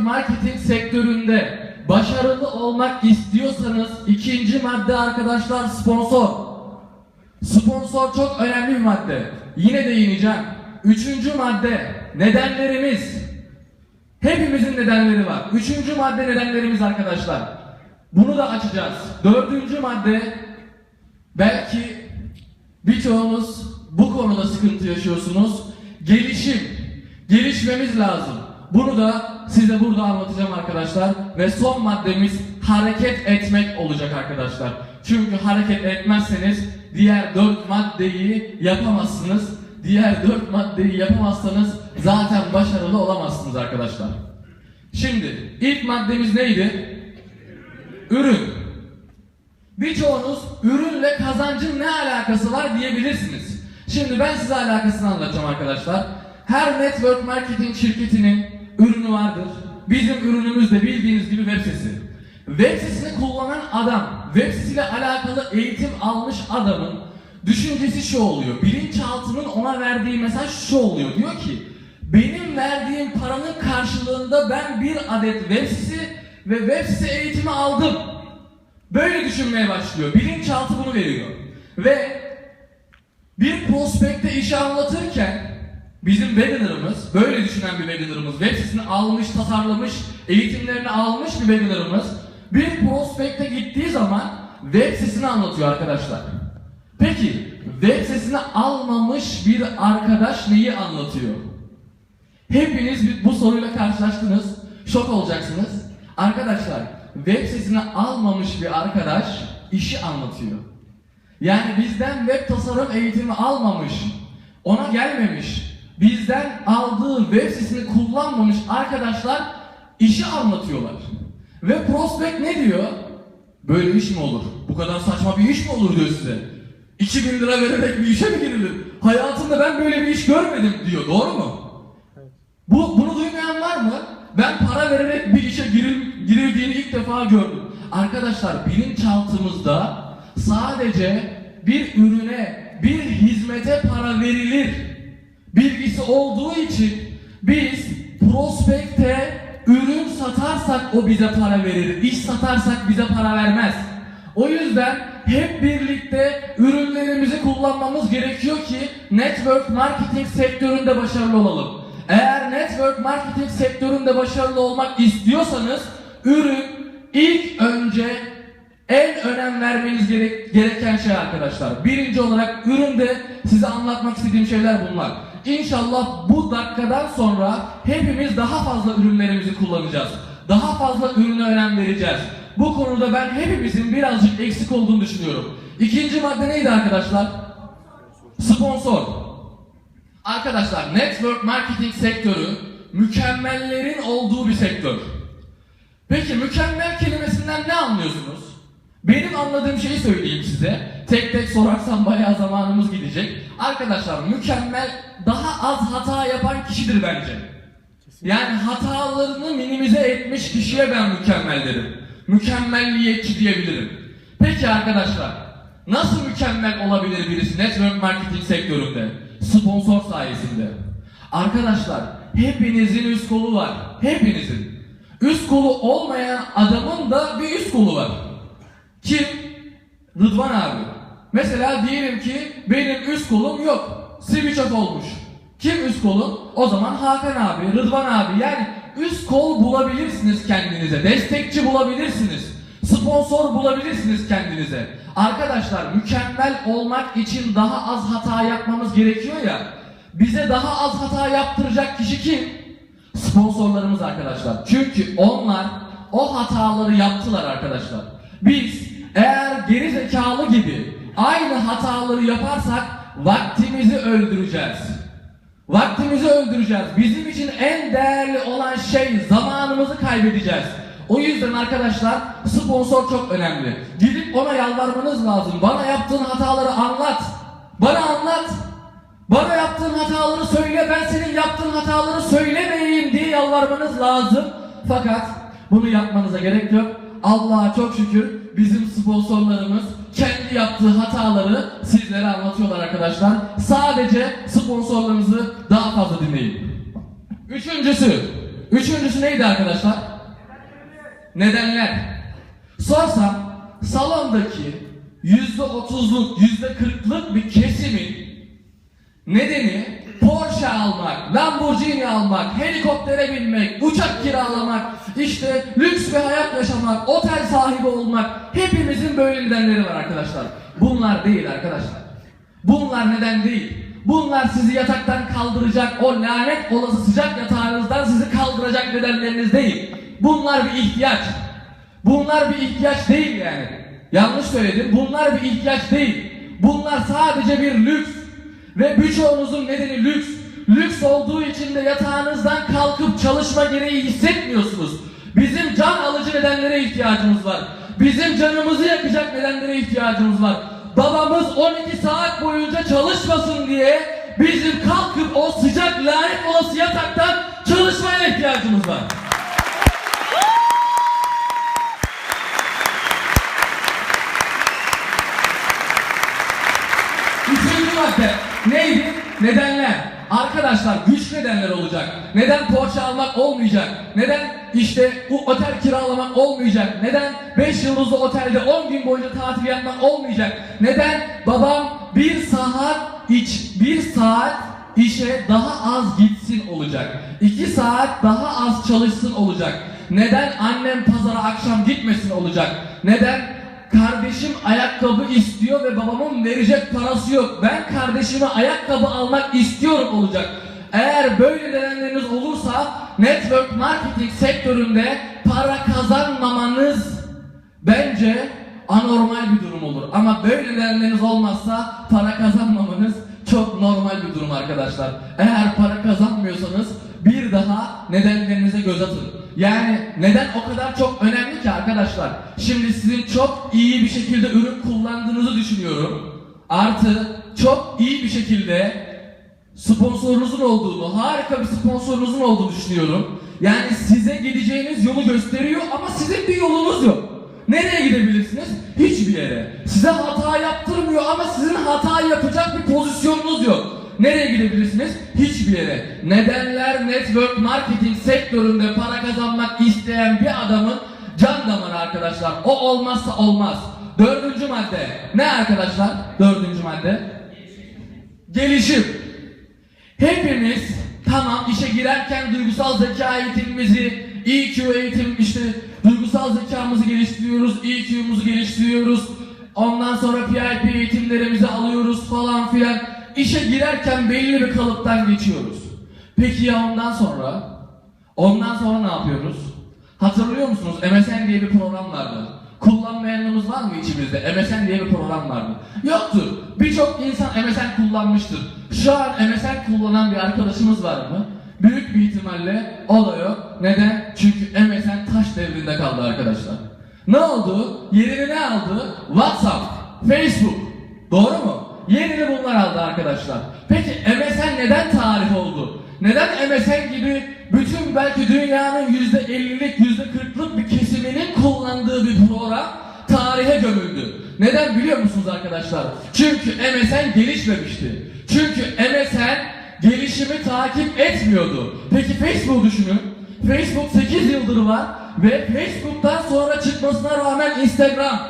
network marketing sektöründe başarılı olmak istiyorsanız ikinci madde arkadaşlar sponsor. Sponsor çok önemli bir madde. Yine değineceğim. Üçüncü madde nedenlerimiz. Hepimizin nedenleri var. Üçüncü madde nedenlerimiz arkadaşlar. Bunu da açacağız. Dördüncü madde belki birçoğunuz bu konuda sıkıntı yaşıyorsunuz. Gelişim. Gelişmemiz lazım. Bunu da size burada anlatacağım arkadaşlar. Ve son maddemiz hareket etmek olacak arkadaşlar. Çünkü hareket etmezseniz diğer dört maddeyi yapamazsınız. Diğer dört maddeyi yapamazsanız zaten başarılı olamazsınız arkadaşlar. Şimdi ilk maddemiz neydi? Ürün. Birçoğunuz ürünle kazancın ne alakası var diyebilirsiniz. Şimdi ben size alakasını anlatacağım arkadaşlar. Her network marketing şirketinin ürünü vardır. Bizim ürünümüz de bildiğiniz gibi web sitesi. Web sitesini kullanan adam, web sitesiyle alakalı eğitim almış adamın düşüncesi şu oluyor. Bilinçaltının ona verdiği mesaj şu oluyor. Diyor ki benim verdiğim paranın karşılığında ben bir adet web sitesi ve web sitesi eğitimi aldım. Böyle düşünmeye başlıyor. Bilinçaltı bunu veriyor. Ve bir prospekte işi anlatırken bizim webiner'ımız, böyle düşünen bir webiner'ımız, web sitesini almış, tasarlamış, eğitimlerini almış bir webiner'ımız bir prospekte gittiği zaman web sitesini anlatıyor arkadaşlar. Peki web sitesini almamış bir arkadaş neyi anlatıyor? Hepiniz bu soruyla karşılaştınız. Şok olacaksınız. Arkadaşlar web sitesini almamış bir arkadaş işi anlatıyor. Yani bizden web tasarım eğitimi almamış, ona gelmemiş, bizden aldığı web sitesini kullanmamış arkadaşlar işi anlatıyorlar. Ve prospect ne diyor? Böyle iş mi olur? Bu kadar saçma bir iş mi olur diyor size. 2000 lira vererek bir işe mi girilir? Hayatımda ben böyle bir iş görmedim diyor. Doğru mu? Bu, bunu duymayan var mı? Ben para vererek bir işe giril, girildiğini ilk defa gördüm. Arkadaşlar bilinçaltımızda sadece bir ürüne, bir hizmete para verilir bilgisi olduğu için biz prospekte ürün satarsak o bize para verir. İş satarsak bize para vermez. O yüzden hep birlikte ürünlerimizi kullanmamız gerekiyor ki network marketing sektöründe başarılı olalım. Eğer network marketing sektöründe başarılı olmak istiyorsanız ürün ilk önce en önem vermeniz gerek- gereken şey arkadaşlar. Birinci olarak üründe size anlatmak istediğim şeyler bunlar. İnşallah bu dakikadan sonra hepimiz daha fazla ürünlerimizi kullanacağız. Daha fazla ürüne önem vereceğiz. Bu konuda ben hepimizin birazcık eksik olduğunu düşünüyorum. İkinci madde neydi arkadaşlar? Sponsor. Arkadaşlar network marketing sektörü mükemmellerin olduğu bir sektör. Peki mükemmel kelimesinden ne anlıyorsunuz? Benim anladığım şeyi söyleyeyim size. Tek tek sorarsam bayağı zamanımız gidecek. Arkadaşlar mükemmel daha az hata yapan kişidir bence. Yani hatalarını minimize etmiş kişiye ben mükemmel derim. Mükemmelliyetçi diyebilirim. Peki arkadaşlar nasıl mükemmel olabilir birisi network marketing sektöründe? Sponsor sayesinde. Arkadaşlar hepinizin üst kolu var. Hepinizin. Üst kolu olmayan adamın da bir üst kolu var. Kim? Rıdvan abi. Mesela diyelim ki benim üst kolum yok. Off olmuş. Kim üst kolum? O zaman Hakan abi, Rıdvan abi. Yani üst kol bulabilirsiniz kendinize. Destekçi bulabilirsiniz. Sponsor bulabilirsiniz kendinize. Arkadaşlar mükemmel olmak için daha az hata yapmamız gerekiyor ya. Bize daha az hata yaptıracak kişi kim? Sponsorlarımız arkadaşlar. Çünkü onlar o hataları yaptılar arkadaşlar. Biz eğer geri zekalı gibi aynı hataları yaparsak vaktimizi öldüreceğiz. Vaktimizi öldüreceğiz. Bizim için en değerli olan şey zamanımızı kaybedeceğiz. O yüzden arkadaşlar sponsor çok önemli. Gidip ona yalvarmanız lazım. Bana yaptığın hataları anlat. Bana anlat. Bana yaptığın hataları söyle, ben senin yaptığın hataları söylemeyeyim diye yalvarmanız lazım. Fakat bunu yapmanıza gerek yok. Allah'a çok şükür bizim sponsorlarımız kendi yaptığı hataları sizlere anlatıyorlar arkadaşlar. Sadece sponsorlarımızı daha fazla dinleyin. Üçüncüsü, Üçüncüsü neydi arkadaşlar? Nedenler. Sorsam salondaki yüzde otuzluk, yüzde kırklık bir kesimin nedeni Porsche almak, Lamborghini almak, helikoptere binmek, uçak kiralamak, işte lüks bir hayat yaşamak, otel sahibi olmak hepimizin böyle nedenleri var arkadaşlar. Bunlar değil arkadaşlar. Bunlar neden değil. Bunlar sizi yataktan kaldıracak, o lanet olası sıcak yatağınızdan sizi kaldıracak nedenleriniz değil. Bunlar bir ihtiyaç. Bunlar bir ihtiyaç değil yani. Yanlış söyledim. Bunlar bir ihtiyaç değil. Bunlar sadece bir lüks. Ve birçoğunuzun nedeni lüks. Lüks olduğu için de yatağınızdan kalkıp çalışma gereği hissetmiyorsunuz. Bizim can alıcı nedenlere ihtiyacımız var. Bizim canımızı yakacak nedenlere ihtiyacımız var. Babamız 12 saat boyunca çalışmasın diye bizim kalkıp o sıcak lanet olası yataktan çalışmaya ihtiyacımız var. Üçüncü madde neydi? Nedenler. Arkadaşlar güç nedenler olacak. Neden Porsche almak olmayacak? Neden işte bu otel kiralamak olmayacak? Neden 5 yıldızlı otelde 10 gün boyunca tatil yapmak olmayacak? Neden babam bir saat iç bir saat işe daha az gitsin olacak? 2 saat daha az çalışsın olacak? Neden annem pazara akşam gitmesin olacak? Neden Kardeşim ayakkabı istiyor ve babamın verecek parası yok. Ben kardeşime ayakkabı almak istiyorum olacak. Eğer böyle nedenleriniz olursa network marketing sektöründe para kazanmamanız bence anormal bir durum olur. Ama böyle nedenleriniz olmazsa para kazanmamanız çok normal bir durum arkadaşlar. Eğer para kazanmıyorsanız bir daha nedenlerinize göz atın. Yani neden o kadar çok önemli ki arkadaşlar? Şimdi sizin çok iyi bir şekilde ürün kullandığınızı düşünüyorum. Artı çok iyi bir şekilde sponsorunuzun olduğunu, harika bir sponsorunuzun olduğunu düşünüyorum. Yani size gideceğiniz yolu gösteriyor ama sizin bir yolunuz yok. Nereye gidebilirsiniz? Hiçbir yere. Size hata yaptırmıyor ama sizin hata yapacak bir pozisyonunuz yok. Nereye gidebilirsiniz? Hiçbir yere. Nedenler network marketing sektöründe para kazanmak isteyen bir adamın can damarı arkadaşlar. O olmazsa olmaz. Dördüncü madde. Ne arkadaşlar? Dördüncü madde. Gelişim. Hepimiz tamam işe girerken duygusal zeka eğitimimizi, EQ eğitim işte duygusal zekamızı geliştiriyoruz, EQ'muzu geliştiriyoruz. Ondan sonra PIP eğitimlerimizi alıyoruz falan filan. İşe girerken belli bir kalıptan geçiyoruz. Peki ya ondan sonra? Ondan sonra ne yapıyoruz? Hatırlıyor musunuz? MSN diye bir program vardı. Kullanmayanımız var mı içimizde? MSN diye bir program vardı. Yoktur. Birçok insan MSN kullanmıştır. Şu an MSN kullanan bir arkadaşımız var mı? Büyük bir ihtimalle o da yok. Neden? Çünkü MSN taş devrinde kaldı arkadaşlar. Ne oldu? Yerini ne aldı? WhatsApp, Facebook. Doğru mu? Yerini bunlar aldı arkadaşlar. Peki MSN neden tarih oldu? Neden MSN gibi bütün belki dünyanın %50'lik, %40'lık bir kesiminin kullandığı bir program tarihe gömüldü? Neden biliyor musunuz arkadaşlar? Çünkü MSN gelişmemişti. Çünkü MSN gelişimi takip etmiyordu. Peki Facebook düşünün. Facebook 8 yıldır var ve Facebook'tan sonra çıkmasına rağmen Instagram,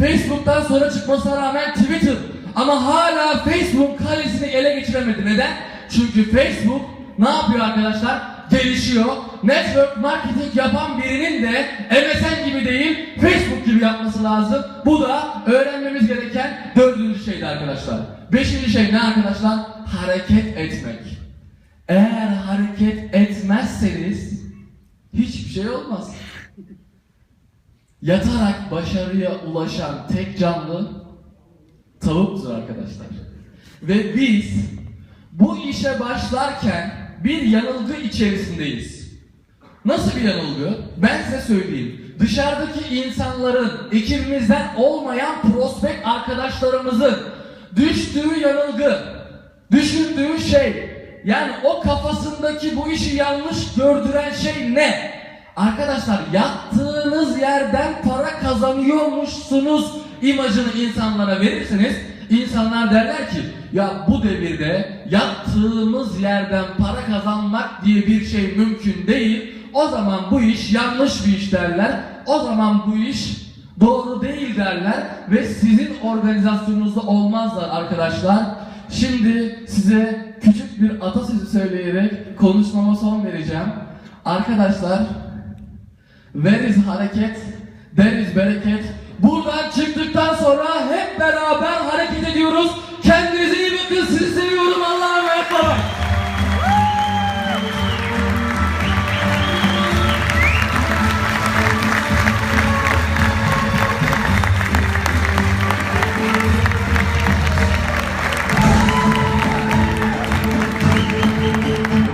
Facebook'tan sonra çıkmasına rağmen Twitter ama hala Facebook kalesini ele geçiremedi. Neden? Çünkü Facebook ne yapıyor arkadaşlar? Gelişiyor. Network marketing yapan birinin de MSN gibi değil, Facebook gibi yapması lazım. Bu da öğrenmemiz gereken dördüncü şeydi arkadaşlar. Beşinci şey ne arkadaşlar? Hareket etmek. Eğer hareket etmezseniz hiçbir şey olmaz. Yatarak başarıya ulaşan tek canlı tavuktur arkadaşlar. Ve biz bu işe başlarken bir yanılgı içerisindeyiz. Nasıl bir yanılgı? Ben size söyleyeyim. Dışarıdaki insanların, ekibimizden olmayan prospekt arkadaşlarımızın düştüğü yanılgı, düşündüğü şey, yani o kafasındaki bu işi yanlış gördüren şey ne? Arkadaşlar yattığınız yerden para kazanıyormuşsunuz imajını insanlara verirseniz insanlar derler ki ya bu devirde yattığımız yerden para kazanmak diye bir şey mümkün değil. o zaman bu iş yanlış bir iş derler. O zaman bu iş doğru değil derler ve sizin organizasyonunuzda olmazlar arkadaşlar. Şimdi size küçük bir atasözü söyleyerek konuşmama son vereceğim. Arkadaşlar Veriz hareket, deriz bereket. Buradan çıktıktan sonra hep beraber hareket ediyoruz.